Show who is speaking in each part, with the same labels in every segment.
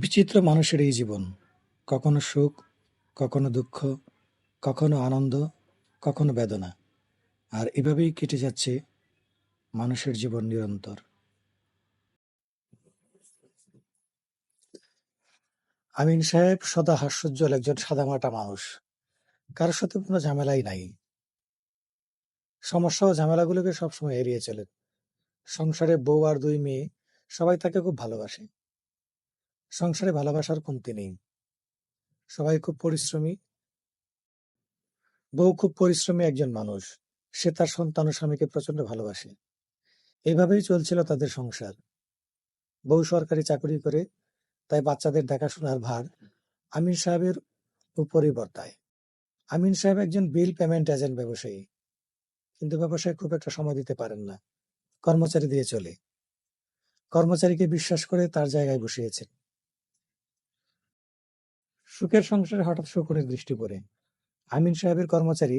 Speaker 1: বিচিত্র মানুষের এই জীবন। কখনো সুখ, কখনো দুঃখ, কখনো আনন্দ, কখনো বেদনা। আর এভাবেই কেটে যাচ্ছে মানুষের জীবন নিরন্তর। আমিন সাহেব সদা হাস্যোজ্জ্বল একজন সাদামাটা মানুষ। কারোর সাথে কোনো ঝামেলাই নাই। সমস্যা ও ঝামেলাগুলোকে সবসময় এড়িয়ে চলেন। সংসারে বউ আর দুই মেয়ে, সবাই তাকে খুব ভালোবাসে। সংসারে ভালোবাসার কমতি নেই। সবাই খুব পরিশ্রমী। বউ খুব পরিশ্রমী একজন মানুষ। সে তার সন্তান ও স্বামীকে প্রচণ্ড ভালোবাসে। এইভাবেই চলছিল তাদের সংসার। বউ সরকারি চাকরি করে, তাই বাচ্চাদের দেখাশোনার ভার আমিন সাহেবের উপরই বর্তায়। আমিন সাহেব একজন বিল পেমেন্ট এজেন্ট ব্যবসায়ী। কিন্তু ব্যবসায় খুব একটা সময় দিতে পারেন না। কর্মচারী দিয়ে চলে। কর্মচারীকে বিশ্বাস করে তার জায়গায় বসিয়েছেন। সুখের সংসারে হঠাৎ শকুনের দৃষ্টি পড়ে। আমিন সাহেবের কর্মচারী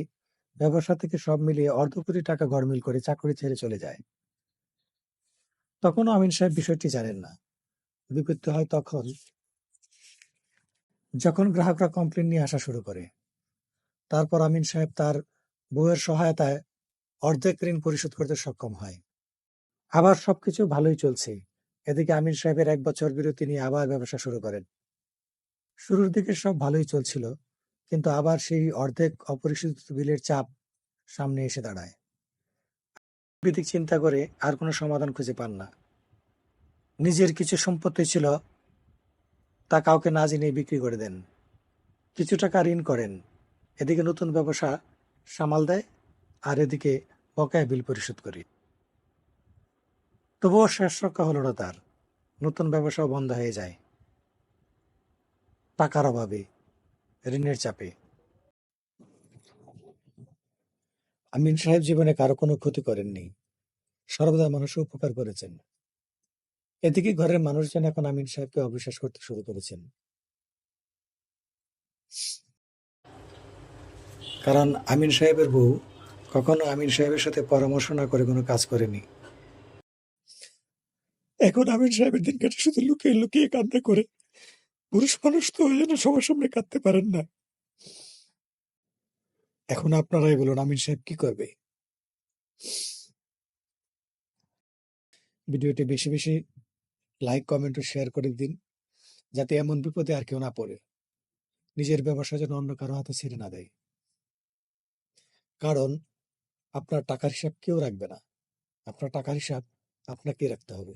Speaker 1: ব্যবসা থেকে সব মিলিয়ে অর্ধ কোটি টাকা গড়মিল করে চাকরি ছেড়ে চলে যায়। তখনও আমিন সাহেব বিষয়টি জানেন না। বিপত্তি হয় তখন যখন গ্রাহকরা কমপ্লেন নিয়ে আসা শুরু করে। তারপর আমিন সাহেব তার বউয়ের সহায়তায় অর্ধেক ঋণ পরিশোধ করতে সক্ষম হয়। আবার সবকিছু ভালোই চলছে। এদিকে আমিন সাহেবের এক বছর বিরতি নিয়ে আবার ব্যবসা শুরু করেন। শুরুর দিকে সব ভালোই চলছিল, কিন্তু আবার সেই অর্ধেক অপরিশোধিত বিলের চাপ সামনে এসে দাঁড়ায়। বিদিক চিন্তা করে আর কোনো সমাধান খুঁজে পান না। নিজের কিছু সম্পত্তি ছিল, তা কাউকে না জেনে বিক্রি করে দেন। কিছু টাকা ঋণ করেন, এদিকে নতুন ব্যবসা সামাল দেয় আর এদিকে বকেয়া বিল পরিশোধ করি। তবুও শেষ রক্ষা হলো না তার, নতুন ব্যবসাও বন্ধ হয়ে যায়। টাকার অভাবে, ঋণের চাপে। আমিন সাহেব জীবনে কারও কোনো ক্ষতি করেননি। সর্বদা মানুষের উপকার করেছেন। এদিকে ঘরের মানুষজন এখন আমিন সাহেবকে অবিশ্বাস করতে শুরু করেছেন। কারণ আমিন সাহেবের বউ কখনো আমিন সাহেবের সাথে পরামর্শ না করে কোনো কাজ করেনি। এখন আমিন সাহেবের দিন কাটে শুধু লুকিয়ে লুকিয়ে কান্না করে পুরুষ মানুষ তো ওই জন্য সবার সামনে কাঁদতে পারেন না। এখন আপনারাই বলুন, আমিন সাহেব কি করবে? ভিডিওটি বেশি বেশি লাইক, কমেন্ট ও শেয়ার করে দিন, যাতে এমন বিপদে আর কেউ না পড়ে। নিজের ব্যবসা যেন অন্য কারও হাতে ছেড়ে না দেয়। কারণ আপনার টাকার হিসাব কেউ রাখবে না। আপনার টাকার হিসাব আপনাকে রাখতে হবে।